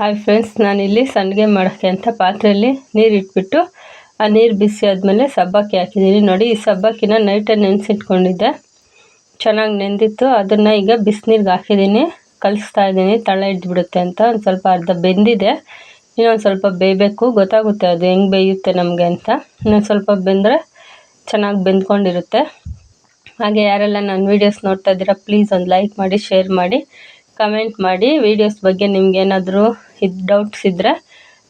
Hi friends ನಾನಿಲ್ಲಿ ಸಂಡಿಗೆ ಮಾಡೋಕ್ಕೆ ಅಂತ ಪಾತ್ರೆಯಲ್ಲಿ ನೀರು ಇಟ್ಬಿಟ್ಟು, ಆ ನೀರು ಬಿಸಿ ಆದಮೇಲೆ ಸಬ್ಬಕ್ಕಿ ಹಾಕಿದ್ದೀನಿ ನೋಡಿ, ಈ ಸಬ್ಬಕ್ಕಿನ ನೈಟೇ ನೆನೆಸಿಟ್ಕೊಂಡಿದ್ದೆ? ಚೆನ್ನಾಗಿ ನೆಂದಿತ್ತು. ಅದನ್ನು ಈಗ ಬಿಸಿನೀರಿಗೆ ಹಾಕಿದ್ದೀನಿ ಕಲಿಸ್ತಾ ಇದ್ದೀನಿ ತಳ ಇದ್ಬಿಡುತ್ತೆ ಅಂತ ಒಂದು ಸ್ವಲ್ಪ ಅರ್ಧ ಬೆಂದಿದೆ. ಇನ್ನೊಂದು ಸ್ವಲ್ಪ ಬೇಯಬೇಕು. ಗೊತ್ತಾಗುತ್ತೆ ಅದು ಹೆಂಗೆ ಬೇಯುತ್ತೆ ನಮಗೆ ಅಂತ. ಇನ್ನೊಂದು ಸ್ವಲ್ಪ ಬೆಂದರೆ ಚೆನ್ನಾಗಿ ಬೆಂದ್ಕೊಂಡಿರುತ್ತೆ. ಹಾಗೆ ಯಾರೆಲ್ಲ ನನ್ನ ವೀಡಿಯೋಸ್ ನೋಡ್ತಾ ಇದ್ದೀರಾ ಪ್ಲೀಸ್ ಒಂದು ಲೈಕ್ ಮಾಡಿ ಶೇರ್ ಮಾಡಿ ಕಮೆಂಟ್ ಮಾಡಿ. ವೀಡಿಯೋಸ್ ಬಗ್ಗೆ ನಿಮ್ಗೇನಾದರೂ ಇದು ಡೌಟ್ಸ್ ಇದ್ದರೆ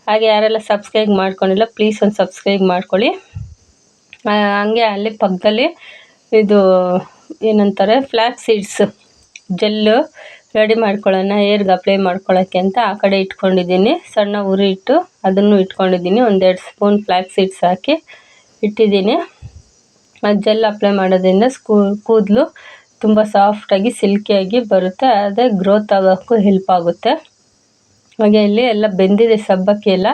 ಹಾಗೆ ಯಾರೆಲ್ಲ ಸಬ್ಸ್ಕ್ರೈಬ್ ಮಾಡ್ಕೊಂಡಿಲ್ಲ ಪ್ಲೀಸ್ ಒಂದು ಸಬ್ಸ್ಕ್ರೈಬ್ ಮಾಡ್ಕೊಳ್ಳಿ. ಹಂಗೆ ಅಲ್ಲಿ ಪಕ್ಕದಲ್ಲಿ ಇದು ಏನಂತಾರೆ ಫ್ಲ್ಯಾಕ್ ಸೀಡ್ಸ್ ಜೆಲ್ಲು ರೆಡಿ ಮಾಡ್ಕೊಳ್ಳೋಣ ಏರ್ಗೆ ಅಪ್ಲೈ ಮಾಡ್ಕೊಳ್ಳೋಕ್ಕೆ ಅಂತ ಆ ಕಡೆ ಇಟ್ಕೊಂಡಿದ್ದೀನಿ. ಸಣ್ಣ ಉರಿ ಇಟ್ಟು ಅದನ್ನು ಇಟ್ಕೊಂಡಿದ್ದೀನಿ. ಒಂದೆರಡು ಸ್ಪೂನ್ ಫ್ಲ್ಯಾಕ್ ಸೀಡ್ಸ್ ಹಾಕಿ ಇಟ್ಟಿದ್ದೀನಿ. ಜೆಲ್ ಅಪ್ಲೈ ಮಾಡೋದ್ರಿಂದ ಸ್ಕೂ, ಕೂದಲು ತುಂಬ ಸಾಫ್ಟಾಗಿ ಸಿಲ್ಕಿಯಾಗಿ ಬರುತ್ತೆ. ಅದೇ ಗ್ರೋತ್ ಆಗೋಕ್ಕೂ ಹೆಲ್ಪ್ ಆಗುತ್ತೆ. ಹಾಗೆ ಇಲ್ಲಿ ಎಲ್ಲ ಬೆಂದಿದೆ ಸಬ್ಬಕ್ಕಿ ಎಲ್ಲ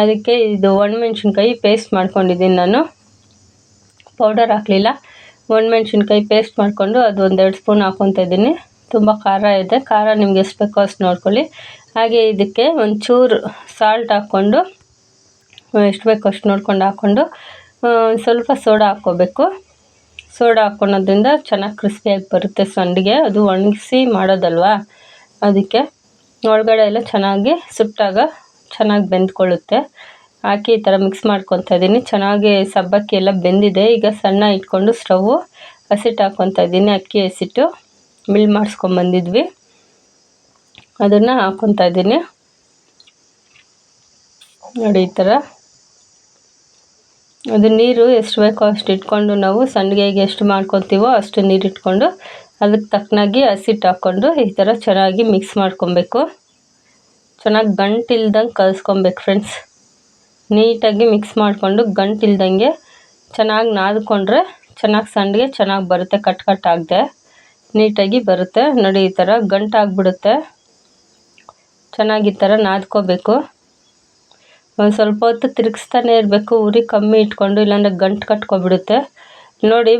ಅದಕ್ಕೆ ಇದು ಒಣಮೆಣ್ಸಿನ್ಕಾಯಿ ಪೇಸ್ಟ್ ಮಾಡ್ಕೊಂಡಿದ್ದೀನಿ ನಾನು. ಪೌಡರ್ ಹಾಕಲಿಲ್ಲ. ಒಣಮೆಣ್ಸಿನ್ಕಾಯಿ ಪೇಸ್ಟ್ ಮಾಡಿಕೊಂಡು ಅದು ಒಂದೆರಡು ಸ್ಪೂನ್ ಹಾಕ್ಕೊತಾ ಇದ್ದೀನಿ. ತುಂಬ ಖಾರ ಇದೆ. ಖಾರ ನಿಮ್ಗೆ ಎಷ್ಟು ಬೇಕೋ ಅಷ್ಟು ನೋಡ್ಕೊಳ್ಳಿ. ಹಾಗೆ ಇದಕ್ಕೆ ಒಂಚೂರು ಸಾಲ್ಟ್ ಹಾಕ್ಕೊಂಡು, ಎಷ್ಟು ಬೇಕೋ ಅಷ್ಟು ನೋಡ್ಕೊಂಡು ಹಾಕ್ಕೊಂಡು ಸ್ವಲ್ಪ ಸೋಡಾ ಹಾಕ್ಕೋಬೇಕು. ಸೋಡಾ ಹಾಕ್ಕೊಳೋದ್ರಿಂದ ಚೆನ್ನಾಗಿ ಕ್ರಿಸ್ಪಿಯಾಗಿ ಬರುತ್ತೆ ಸಂಡಿಗೆ. ಅದು ಒಣಗಿಸಿ ಮಾಡೋದಲ್ವಾ? ಅದಕ್ಕೆ ಒಳಗಡೆ ಎಲ್ಲ ಚೆನ್ನಾಗಿ ಸುಟ್ಟಾಗ ಚೆನ್ನಾಗಿ ಬೆಂದ್ಕೊಳ್ಳುತ್ತೆ. ಹಾಕಿ ಈ ಥರ ಮಿಕ್ಸ್ ಮಾಡ್ಕೊತಾ ಇದ್ದೀನಿ. ಚೆನ್ನಾಗಿ ಸಬ್ಬಕ್ಕಿ ಎಲ್ಲ ಬೆಂದಿದೆ. ಈಗ ಸಣ್ಣ ಇಟ್ಕೊಂಡು ಸ್ಟವ್ವು ಹಸಿಟ್ಟು ಹಾಕ್ಕೊತಾ ಇದ್ದೀನಿ. ಅಕ್ಕಿ ಹಸಿಟ್ಟು ಮಿಲ್ ಮಾಡಿಸ್ಕೊಂಬಂದಿದ್ವಿ ಅದನ್ನು ಹಾಕ್ಕೊತಾ ಇದ್ದೀನಿ. ನೋಡಿ ಈ ಥರ. ಅದು ನೀರು ಎಷ್ಟು ಬೇಕೋ ಅಷ್ಟು ಇಟ್ಕೊಂಡು ನಾವು ಸಂಡಿಗೆಗೆ ಎಷ್ಟು ಮಾಡ್ಕೊತೀವೋ ಅಷ್ಟು ನೀರು ಇಟ್ಕೊಂಡು ಅದಕ್ಕೆ ತಕ್ಕನಾಗಿ ಹಸಿಟ್ಟು ಹಾಕ್ಕೊಂಡು ಈ ಥರ ಚೆನ್ನಾಗಿ ಮಿಕ್ಸ್ ಮಾಡ್ಕೊಬೇಕು. ಚೆನ್ನಾಗಿ ಗಂಟಿಲ್ದಂಗೆ ಕಲಿಸ್ಕೊಬೇಕು ಫ್ರೆಂಡ್ಸ್ ನೀಟಾಗಿ ಮಿಕ್ಸ್ ಮಾಡಿಕೊಂಡು ಗಂಟಿಲ್ದಂಗೆ ಚೆನ್ನಾಗಿ ನಾದ್ಕೊಂಡ್ರೆ ಚೆನ್ನಾಗಿ ಸಂಡಿಗೆ ಚೆನ್ನಾಗಿ ಬರುತ್ತೆ, ಕಟ್ ಕಟ್ ಆಗದೆ ನೀಟಾಗಿ ಬರುತ್ತೆ. ನೋಡಿ, ಈ ಥರ ಗಂಟಾಗ್ಬಿಡುತ್ತೆ ಚೆನ್ನಾಗಿ ಈ ಥರ ನಾದ್ಕೋಬೇಕು. ಒಂದು ಸ್ವಲ್ಪ ಹೊತ್ತು ತಿರುಗಿಸ್ತಾನೆ ಇರಬೇಕು. ಉರಿ ಕಮ್ಮಿ ಇಟ್ಕೊಂಡು, ಇಲ್ಲಾಂದರೆ ಗಂಟು ಕಟ್ಕೊಬಿಡುತ್ತೆ. ನೋಡಿ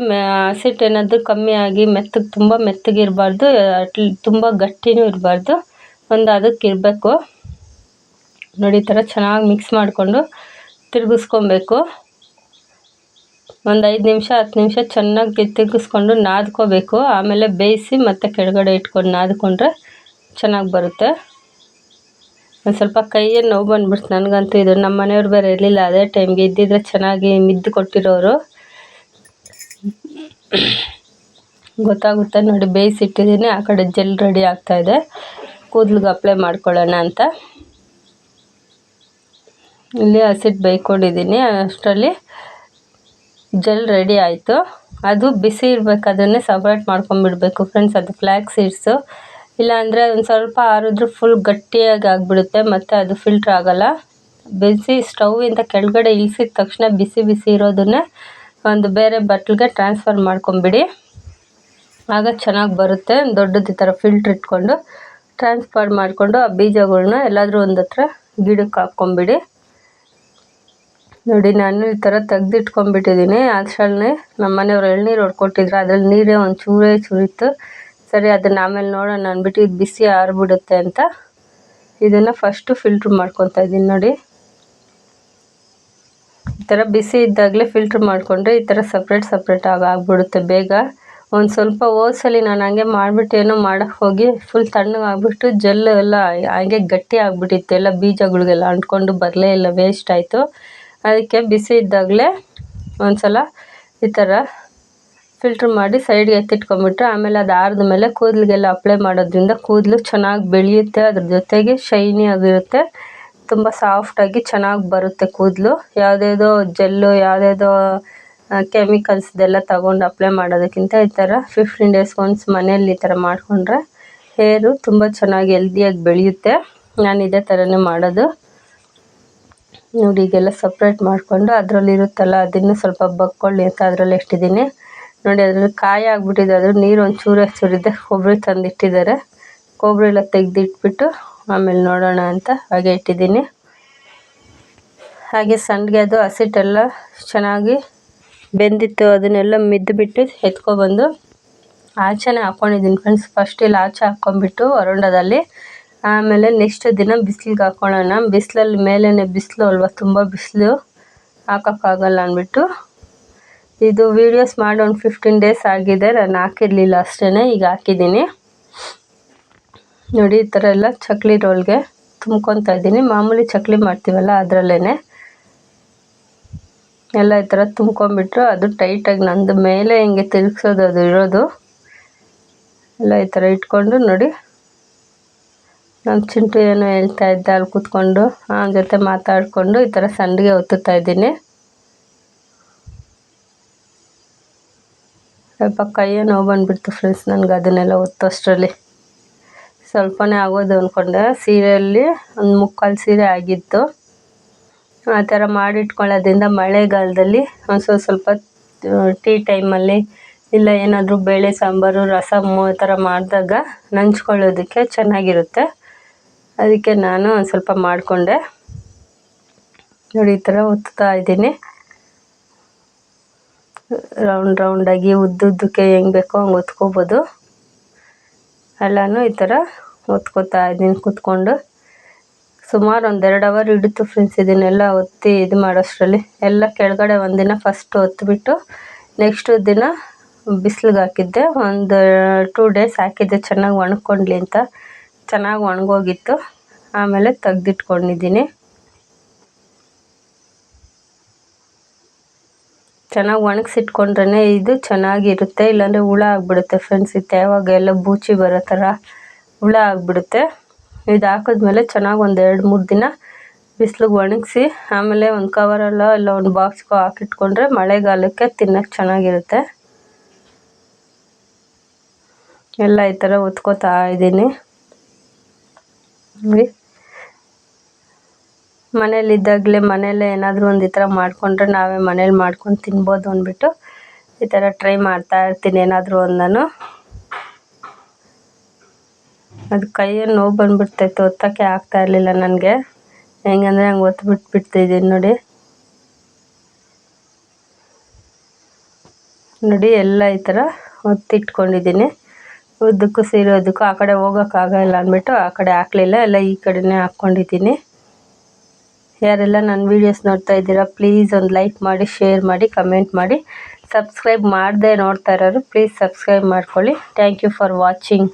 ಹಸಿಟ್ಟು ಏನಾದರೂ ಕಮ್ಮಿ ಆಗಿ ಮೆತ್ತಗೆ, ತುಂಬ ಮೆತ್ತಗಿರಬಾರ್ದು ಅಟ್ಲಿ ತುಂಬ ಗಟ್ಟಿನೂ ಇರಬಾರ್ದು. ಒಂದು ಅದಕ್ಕೆ ಇರಬೇಕು. ನೋಡಿ, ಈ ಥರ ಚೆನ್ನಾಗಿ ಮಿಕ್ಸ್ ಮಾಡಿಕೊಂಡು ತಿರುಗಿಸ್ಕೊಬೇಕು. ಒಂದು ಐದು ನಿಮಿಷ, ಹತ್ತು ನಿಮಿಷ ಚೆನ್ನಾಗಿ ತಿರುಗಿಸ್ಕೊಂಡು ನಾದ್ಕೋಬೇಕು. ಆಮೇಲೆ ಬೇಯಿಸಿ ಮತ್ತೆ ಕೆಳಗಡೆ ಇಟ್ಕೊಂಡು ನಾದ್ಕೊಂಡ್ರೆ ಚೆನ್ನಾಗಿ ಬರುತ್ತೆ. ಒಂದು ಸ್ವಲ್ಪ ಕೈಯೇ ನೋವು ಬಂದ್ಬಿಡ್ತು ನನಗಂತೂ ಇದು. ನಮ್ಮ ಮನೆಯವ್ರು ಬೇರೆ ಇರಲಿಲ್ಲ. ಅದೇ ಟೈಮ್ಗೆ ಇದ್ದಿದ್ರೆ ಚೆನ್ನಾಗಿ ಮಿದ್ದು ಕೊಟ್ಟಿರೋರು. ಗೊತ್ತಾಗುತ್ತೆ ನೋಡಿ, ಬೇಯಿಸಿಟ್ಟಿದ್ದೀನಿ. ಆ ಕಡೆ ಜೆಲ್ ರೆಡಿ ಆಗ್ತಾಯಿದೆ ಕೂದಲಿಗೆ ಅಪ್ಲೈ ಮಾಡ್ಕೊಳ್ಳೋಣ ಅಂತ. ಇಲ್ಲಿ ಹಸಿಟ್ಟು ಬೇಯ್ಕೊಂಡಿದ್ದೀನಿ. ಅಷ್ಟರಲ್ಲಿ ಜೆಲ್ ರೆಡಿ ಆಯಿತು. ಅದು ಬಿಸಿ ಇರಬೇಕು, ಅದನ್ನೇ ಸಪ್ರೇಟ್ ಮಾಡ್ಕೊಂಬಿಡ್ಬೇಕು ಫ್ರೆಂಡ್ಸ್ ಅದು ಫ್ಲ್ಯಾಕ್ ಸೀಡ್ಸು ಇಲ್ಲಾಂದರೆ ಒಂದು ಸ್ವಲ್ಪ ಆರಿದ್ರೆ ಫುಲ್ ಗಟ್ಟಿಯಾಗಿ ಆಗಿಬಿಡುತ್ತೆ, ಮತ್ತು ಅದು ಫಿಲ್ಟ್ರ್ ಆಗೋಲ್ಲ. ಬಿಸಿ ಸ್ಟವ್ವಿಂದ ಕೆಳಗಡೆ ಇಳಿಸಿದ ತಕ್ಷಣ ಬಿಸಿ ಬಿಸಿ ಇರೋದನ್ನೇ ಒಂದು ಬೇರೆ ಬಟ್ಲಿಗೆ ಟ್ರಾನ್ಸ್ಫರ್ ಮಾಡ್ಕೊಂಬಿಡಿ. ಆಗ ಚೆನ್ನಾಗಿ ಬರುತ್ತೆ. ದೊಡ್ಡದು ಈ ಥರ ಫಿಲ್ಟ್ರ್ ಇಟ್ಕೊಂಡು ಟ್ರಾನ್ಸ್ಫರ್ ಮಾಡಿಕೊಂಡು ಆ ಬೀಜಗಳನ್ನ ಎಲ್ಲಾದರೂ ಒಂದು ಹತ್ರ ಗಿಡಕ್ಕೆ ಹಾಕ್ಕೊಂಬಿಡಿ. ನೋಡಿ, ನಾನು ಈ ಥರ ತೆಗ್ದಿಟ್ಕೊಂಡ್ಬಿಟ್ಟಿದ್ದೀನಿ ಅಷ್ಟರಲ್ಲೇ ನಮ್ಮ ಮನೆಯವ್ರು ಎಳ್ನೀರು ಹೊಡ್ಕೊಟ್ಟಿದ್ರು. ಅದ್ರಲ್ಲಿ ನೀರೇ ಒಂದು ಚೂರೇ ಚೂರಿತ್ತು ಸರಿ, ಅದನ್ನು ಆಮೇಲೆ ನೋಡೋಣ ಅಂದ್ಬಿಟ್ಟು ಇದು ಬಿಸಿ ಆರಿಬಿಡುತ್ತೆ ಅಂತ. ಇದನ್ನು ಫಸ್ಟು ಫಿಲ್ಟ್ರ್ ಮಾಡ್ಕೊತಾ ಇದ್ದೀನಿ ನೋಡಿ. ಈ ಥರ ಬಿಸಿ ಇದ್ದಾಗಲೇ ಫಿಲ್ಟ್ರ್ ಮಾಡಿಕೊಂಡ್ರೆ ಈ ಥರ ಸಪ್ರೇಟ್ ಸಪ್ರೇಟ್ ಆಗಿ ಆಗಿಬಿಡುತ್ತೆ ಬೇಗ. ಒಂದು ಸ್ವಲ್ಪ ಹೋದ್ಸಲಿ ನಾನು ಹಂಗೆ ಮಾಡಿಬಿಟ್ಟು ಏನೋ ಮಾಡೋಕ್ಕೆ ಹೋಗಿ ಫುಲ್ ತಣ್ಣಗೆ ಆಗಿಬಿಟ್ಟು ಜೆಲ್ ಎಲ್ಲ ಹಂಗೆ ಗಟ್ಟಿ ಆಗಿಬಿಟ್ಟಿತ್ತು. ಎಲ್ಲ ಬೀಜಗಳಿಗೆಲ್ಲ ಅಂಟ್ಕೊಂಡು ಬರಲೇ ಇಲ್ಲ ವೇಸ್ಟ್ ಆಯಿತು. ಅದಕ್ಕೆ ಬಿಸಿ ಇದ್ದಾಗಲೇ ಒಂದು ಸಲ ಈ ಥರ ಫಿಲ್ಟ್ರ್ ಮಾಡಿ ಸೈಡ್ಗೆ ಎತ್ತಿಟ್ಕೊಂಬಿಟ್ರೆ ಆಮೇಲೆ ಅದು ಆರಿದ ಮೇಲೆ ಕೂದಲಿಗೆಲ್ಲ ಅಪ್ಲೈ ಮಾಡೋದ್ರಿಂದ ಕೂದಲು ಚೆನ್ನಾಗಿ ಬೆಳೆಯುತ್ತೆ. ಅದ್ರ ಜೊತೆಗೆ ಶೈನಿ ಆಗಿರುತ್ತೆ. ತುಂಬ ಸಾಫ್ಟಾಗಿ ಚೆನ್ನಾಗಿ ಬರುತ್ತೆ ಕೂದಲು. ಯಾವುದ್ಯಾವುದೋ ಜೆಲ್ಲು ಯಾವುದ್ಯಾವುದೋ ಕೆಮಿಕಲ್ಸ್ದೆಲ್ಲ ತಗೊಂಡು ಅಪ್ಲೈ ಮಾಡೋದಕ್ಕಿಂತ ಈ ಥರ ಫಿಫ್ಟೀನ್ ಡೇಸ್ ಒನ್ಸ್ ಮನೆಯಲ್ಲಿ ಈ ಥರ ಮಾಡಿಕೊಂಡ್ರೆ ಹೇರು ತುಂಬ ಚೆನ್ನಾಗಿ ಹೆಲ್ದಿಯಾಗಿ ಬೆಳೆಯುತ್ತೆ. ನಾನು ಇದೇ ಥರನೇ ಮಾಡೋದು. ನೋಡಿ, ಈಗೆಲ್ಲ ಸಪ್ರೇಟ್ ಮಾಡಿಕೊಂಡು ಅದರಲ್ಲಿ ಇರುತ್ತಲ್ಲ, ಅದನ್ನು ಸ್ವಲ್ಪ ಬಕ್ಕೊಳ್ಳಿ ಅಂತ ಅದರಲ್ಲಿ ಇಟ್ಟಿದ್ದೀನಿ ನೋಡಿ, ಅದರಲ್ಲಿ ಕಾಯಿ ಆಗಿಬಿಟ್ಟಿದೆ ಅದ್ರ ನೀರು ಒಂದು ಚೂರು ಚೂರಿದೆ ಕೊಬ್ಬರಿ ತಂದಿಟ್ಟಿದ್ದಾರೆ. ಕೊಬ್ಬರಿ ಎಲ್ಲ ತೆಗೆದಿಟ್ಬಿಟ್ಟು ಆಮೇಲೆ ನೋಡೋಣ ಅಂತ ಹಾಗೆ ಇಟ್ಟಿದ್ದೀನಿ. ಹಾಗೆ ಸಂಡಿಗೆ ಅದು ಹಸಿಟ್ಟೆಲ್ಲ ಚೆನ್ನಾಗಿ ಬೆಂದಿತ್ತು, ಅದನ್ನೆಲ್ಲ ಮಿದ್ದುಬಿಟ್ಟು ಎತ್ಕೊಬಂದು ಆಚೆನೇ ಹಾಕ್ಕೊಂಡಿದ್ದೀನಿ ಫ್ರೆಂಡ್ಸ್ ಫಸ್ಟ್ ಇಲ್ಲಿ ಆಚೆ ಹಾಕ್ಕೊಂಡ್ಬಿಟ್ಟು ಅರೊಂಡದಲ್ಲಿ. ಆಮೇಲೆ ನೆಕ್ಸ್ಟ್ ದಿನ ಬಿಸಿಲಿಗೆ ಹಾಕ್ಕೊಳ್ಳೋಣ ಬಿಸಿಲಲ್ಲಿ ಮೇಲೇ ಬಿಸಿಲು ಅಲ್ವಾ, ತುಂಬ ಬಿಸಿಲು. ಹಾಕೋಕ್ಕಾಗಲ್ಲ ಅಂದ್ಬಿಟ್ಟು. ಇದು ವೀಡಿಯೋಸ್ ಮಾಡಿ ಒಂದು ಫಿಫ್ಟೀನ್ ಡೇಸ್ ಆಗಿದೆ, ನಾನು ಹಾಕಿರಲಿಲ್ಲ ಅಷ್ಟೇ ಈಗ ಹಾಕಿದ್ದೀನಿ. ನೋಡಿ, ಈ ಥರ ಎಲ್ಲ ಚಕ್ಲಿ ರೋಲ್ಗೆ ತುಂಬ್ಕೊತಾ ಇದ್ದೀನಿ. ಮಾಮೂಲಿ ಚಕ್ಲಿ ಮಾಡ್ತೀವಲ್ಲ ಅದರಲ್ಲೇ ಎಲ್ಲ ಈ ಥರ ತುಂಬ್ಕೊಂಬಿಟ್ರು ಅದು ಟೈಟಾಗಿ ನಂದು ಮೇಲೆ ಹಿಂಗೆ ತಿರುಗಿಸೋದು, ಅದು ಇರೋದು. ಎಲ್ಲ ಈ ಥರ ಇಟ್ಕೊಂಡು ನೋಡಿ. ನಮ್ಮ ಚಿಂಟು ಏನೋ ಹೇಳ್ತಾ ಇದ್ದ, ಅಲ್ಲಿ ಕೂತ್ಕೊಂಡು, ಅವನ ಜೊತೆ ಮಾತಾಡಿಕೊಂಡು ಈ ಥರ ಸಂಡಿಗೆ ಒತ್ತುತ್ತಾ ಇದ್ದೀನಿ. ಸ್ವಲ್ಪ ಕೈಯೇ ನೋವು ಬಂದುಬಿಡ್ತು ಫ್ರೆಂಡ್ಸ್ ನನಗೆ ಅದನ್ನೆಲ್ಲ ಒತ್ತೋಷ್ಟರಲ್ಲಿ ಸ್ವಲ್ಪನೇ ಆಗೋದು ಅಂದ್ಕೊಂಡೆ ಸೀರೆಯಲ್ಲಿ ಒಂದು ಮುಕ್ಕಾಲು ಸೀರೆ ಆಗಿತ್ತು. ಆ ಥರ ಮಾಡಿಟ್ಕೊಳ್ಳೋದ್ರಿಂದ ಮಳೆಗಾಲದಲ್ಲಿ ಒಂದು ಸ್ವಲ್ಪ ಸ್ವಲ್ಪ ಟೀ ಟೈಮಲ್ಲಿ ಇಲ್ಲ ಏನಾದರೂ ಬೇಳೆ ಸಾಂಬಾರು ರಸಮ್ಮು ಈ ಥರ ಮಾಡಿದಾಗ ನಂಚ್ಕೊಳ್ಳೋದಕ್ಕೆ ಚೆನ್ನಾಗಿರುತ್ತೆ. ಅದಕ್ಕೆ ನಾನು ಒಂದು ಸ್ವಲ್ಪ ಮಾಡಿಕೊಂಡೆ. ನೋಡಿ, ಈ ಥರ ಒತ್ತಾ ಇದ್ದೀನಿ. ರೌಂಡ್, ರೌಂಡಾಗಿ ಉದ್ದುದ್ದಕ್ಕೆ ಹೆಂಗೆ ಬೇಕೋ ಹಂಗೆ ಒತ್ಕೋಬೋದು ಎಲ್ಲನೂ ಈ ಥರ ಒತ್ಕೋತಾ ಇದ್ದೀನಿ, ಕೂತ್ಕೊಂಡು. ಸುಮಾರು ಒಂದೆರಡು ಅವರ್ ಹಿಡಿತು ಫ್ರೆಂಡ್ಸ್ ಇದನ್ನೆಲ್ಲ ಒತ್ತಿ ಇದು ಮಾಡೋಷ್ಟರಲ್ಲಿ. ಎಲ್ಲ ಕೆಳಗಡೆ ಒಂದಿನ ಫಸ್ಟ್ ಒತ್ತಿಬಿಟ್ಟು ನೆಕ್ಸ್ಟ್ ದಿನ ಬಿಸಿಲಿಗೆ ಹಾಕಿದ್ದೆ. ಒಂದು ಟೂ ಡೇಸ್ ಹಾಕಿದ್ದೆ, ಚೆನ್ನಾಗಿ ಒಣಗ್ಕೊಂಡ್ಲಿ ಅಂತ. ಚೆನ್ನಾಗಿ ಒಣಗೋಗಿತ್ತು. ಆಮೇಲೆ ತೆಗ್ದಿಟ್ಕೊಂಡಿದ್ದೀನಿ. ಚೆನ್ನಾಗಿ ಒಣಗಿಸಿಟ್ಕೊಂಡ್ರೆ ಇದು ಚೆನ್ನಾಗಿರುತ್ತೆ. ಇಲ್ಲಾಂದರೆ ಹುಳ ಆಗಿಬಿಡುತ್ತೆ ಫ್ರೆಂಡ್ಸ್ ಇದು ಯಾವಾಗ ಎಲ್ಲ ಬೂಚಿ ಬರೋ ಥರ ಹುಳ ಆಗಿಬಿಡುತ್ತೆ. ಇದು ಹಾಕಿದ್ಮೇಲೆ ಚೆನ್ನಾಗಿ ಒಂದು ಎರಡು ಮೂರು ದಿನ ಬಿಸಿಲಿಗೆ ಒಣಗಿಸಿ, ಆಮೇಲೆ ಒಂದು ಕವರಲ್ಲೋ ಇಲ್ಲ ಒಂದು ಬಾಕ್ಸ್ಗೋ ಹಾಕಿಟ್ಕೊಂಡ್ರೆ ಮಳೆಗಾಲಕ್ಕೆ ತಿನ್ನೋಕ್ಕೆ ಚೆನ್ನಾಗಿರುತ್ತೆ. ಎಲ್ಲ ಈ ಥರ ಒತ್ಕೋತಾ ಇದ್ದೀನಿ. ಮನೇಲಿದ್ದಾಗಲೇ ಮನೇಲೆ ಏನಾದರೂ ಒಂದು ಈ ಥರ ಮಾಡಿಕೊಂಡ್ರೆ ನಾವೇ ಮನೇಲಿ ಮಾಡ್ಕೊಂಡು ತಿನ್ಬೋದು ಅಂದ್ಬಿಟ್ಟು ಈ ಥರ ಟ್ರೈ ಮಾಡ್ತಾ ಇರ್ತೀನಿ ಏನಾದರೂ ಒಂದು ನಾನು ಅದು ಕೈಯಲ್ಲಿ ನೋವು ಬಂದುಬಿಡ್ತಾಯಿತ್ತು ಒತ್ತೋಕ್ಕೆ ಆಗ್ತಾ ಇರಲಿಲ್ಲ ನನಗೆ. ಹೆಂಗಂದರೆ ಹಂಗೆ ಒತ್ತು ಬಿಟ್ಬಿಡ್ತಿದ್ದೀನಿ ನೋಡಿ. ನೋಡಿ ಎಲ್ಲ ಈ ಥರ ಒತ್ತಿಟ್ಕೊಂಡಿದ್ದೀನಿ. ಉದ್ದಕ್ಕೂ ಸೀರೋದಕ್ಕೂ ಆ ಕಡೆ ಹೋಗೋಕ್ಕಾಗಲ್ಲ ಅಂದ್ಬಿಟ್ಟು ಆ ಕಡೆ ಹಾಕಲಿಲ್ಲ, ಎಲ್ಲ ಈ ಕಡೆನೇ ಹಾಕ್ಕೊಂಡಿದ್ದೀನಿ ಯಾರೆಲ್ಲ ನನ್ನ ವೀಡಿಯೋಸ್ ನೋಡ್ತಾ ಇದ್ದೀರಾ ಪ್ಲೀಸ್ ಒಂದು ಲೈಕ್ ಮಾಡಿ ಶೇರ್ ಮಾಡಿ ಕಮೆಂಟ್ ಮಾಡಿ. ಸಬ್ಸ್ಕ್ರೈಬ್ ಮಾಡದೆ ನೋಡ್ತಾ ಇರೋರು ಪ್ಲೀಸ್ ಸಬ್ಸ್ಕ್ರೈಬ್ ಮಾಡ್ಕೊಳ್ಳಿ. Thank you for watching